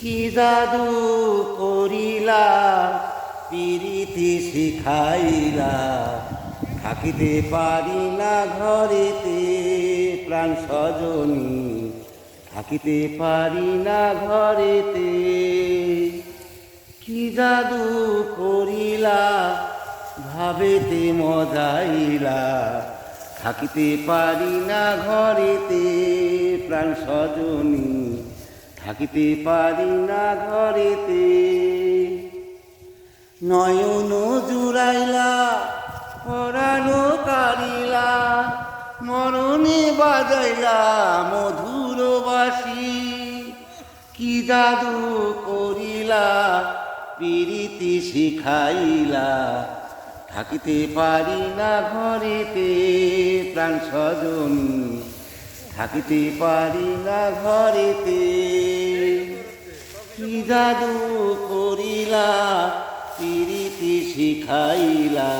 কি জাদু করিলা, পিরিতি শিখাইলা। থাকিতে পারি না ঘরেতে প্রাণ সজনী, থাকিতে পারি না ঘরেতে। কি জাদু করিলা, ভাবেতে মজাইলা, থাকিতে পারি না ঘরেতে প্রাণ সজনী। থাকিতে পারি না ঘরেতে। নয়ন জুড়াইলা পরানো কারিলা মরণে বাজাইলা মধুর বাসি কি জাদু করিলা, পিরিতি শিখাইলা। থাকিতে পারি না ঘরেতে, প্রাণ সজনী থাকিতে পারি না ঘরেতে কি জাদু করিলা পিরিতি শিখাইলা।